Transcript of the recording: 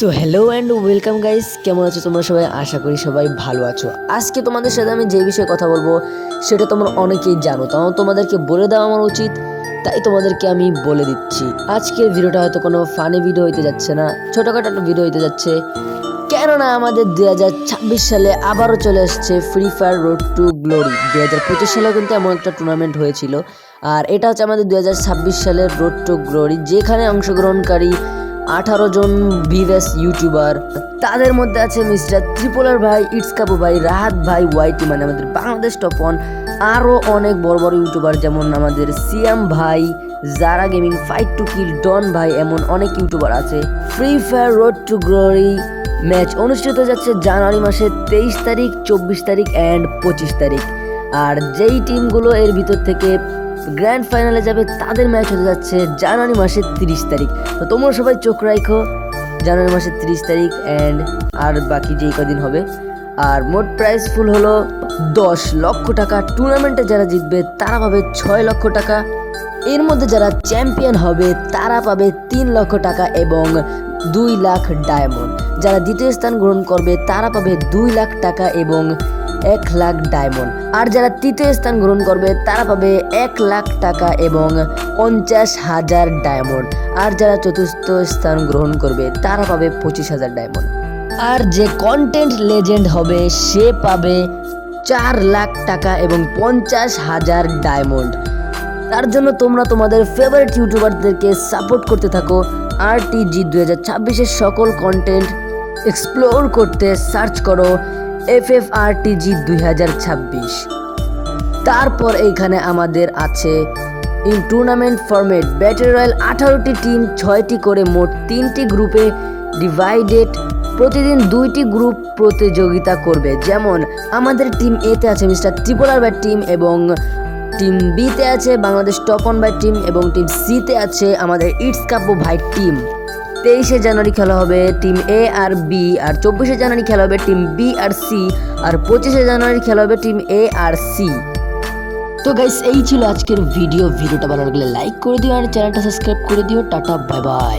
So hello and welcome guys কেমন আছো তোমরা সবাই? আশা করি সবাই ভালো আছো। আজকে তোমাদের সাথে আমি যে বিষয়ে কথা বলব, সেটা তোমরা অনেকেই জানো। তাও তোমাদেরকে বলে দেওয়া আমার উচিত, তাই তোমাদেরকে আমি বলে দিচ্ছি। আজকের ভিডিওটা হয়তো কোনো ফানি ভিডিও হইতে যাচ্ছে না, ছোটোখাটো একটা ভিডিও হইতে যাচ্ছে। কেননা আমাদের দু হাজার ছাব্বিশ সালে আবারও চলে আসছে free fire road to glory দু হাজার পঁচিশ সালেও কিন্তু এমন একটা টুর্নামেন্ট হয়েছিল। আর এটা হচ্ছে আমাদের দু হাজার ছাব্বিশ সালের রোড টু গ্লোরি যেখানে অংশগ্রহণকারী আঠারো জন বিভেস ইউটিউবার তাদের মধ্যে আছে মিস্টার ত্রিপোলার ভাই ইটস কাপু ভাই, রাহাত ভাই ওয়াইটি মানে আমাদের বাংলাদেশ টপ ওয়ান আরও অনেক বড় বড় ইউটিউবার যেমন আমাদের সিয়াম ভাই Zara gaming fight to kill don ভাই, এমন অনেক ইউটিউবার আছে। Free fire road to glory match অনুষ্ঠিত যাচ্ছে জানুয়ারি মাসের তেইশ তারিখ, চব্বিশ তারিখ অ্যান্ড পঁচিশ তারিখ। আর যেই টিমগুলো এর ভিতর থেকে গ্র্যান্ড ফাইনালে যাবে তাদের ম্যাচ হতে যাচ্ছে জানুয়ারি মাসের তিরিশ তারিখ। তো তোমরা সবাই চোখ রাখো, জানুয়ারি মাসের তিরিশ তারিখ অ্যান্ড আর বাকি যেই কদিন হবে। আর মোট প্রাইস ফুল হলো দশ লক্ষ টাকা। টুর্নামেন্টে যারা জিতবে, তারা পাবে ছয় লক্ষ টাকা। এর মধ্যে যারা চ্যাম্পিয়ন হবে, তারা পাবে তিন লক্ষ টাকা এবং দুই লাখ ডায়মন্ড যারা দ্বিতীয় স্থান গ্রহণ করবে, তারা পাবে দুই লাখ টাকা এবং এক লাখ ডায়মন্ড। আর যারা তৃতীয় স্থান গ্রহণ করবে, তারা পাবে এক লাখ টাকা এবং পঞ্চাশ হাজার ডায়মন্ড। আর যারা চতুর্থ স্থান গ্রহণ করবে, তারা পাবে পঁচিশ হাজার ডায়মন্ড। আর যে কন্টেন্ট লেজেন্ড হবে, সে পাবে চার লাখ টাকা এবং পঞ্চাশ হাজার ডায়মন্ড। তার জন্য তোমরা তোমাদের ফেভারিট ইউটিউবারদেরকে সাপোর্ট করতে থাকো। আর টি জি দু সকল কন্টেন্ট এক্সপ্লোর করতে সার্চ করো। এফ এফ আর হাজার ছাব্বিশ। তারপর এইখানে আমাদের আছে in tournament format battle royale আঠারোটি টিম, ছয়টি করে মোট তিনটি গ্রুপে ডিভাইডেড। প্রতিদিন দুইটি গ্রুপ প্রতিযোগিতা করবে। যেমন আমাদের টিম এতে আছে মিস্টার ত্রিপুরার ব্যাট টিম এবং টিম বিতে আছে বাংলাদেশ টপ অন টিম এবং টিম সিতে আছে আমাদের ইটস কাব্য ভাই টিম। তেইশে জানুয়ারি খেলা হবে টিম এ আর বি আর চব্বিশে জানুয়ারি খেলা হবে টিম বি আর সি আর পঁচিশে জানুয়ারি খেলা হবে টিম এ আর সি তো গাইস এই ছিল আজকের ভিডিও ভিডিওটা ভালো লাগলে লাইক করে দিও আর চ্যানেলটা সাবস্ক্রাইব করে দিও। Tata bye bye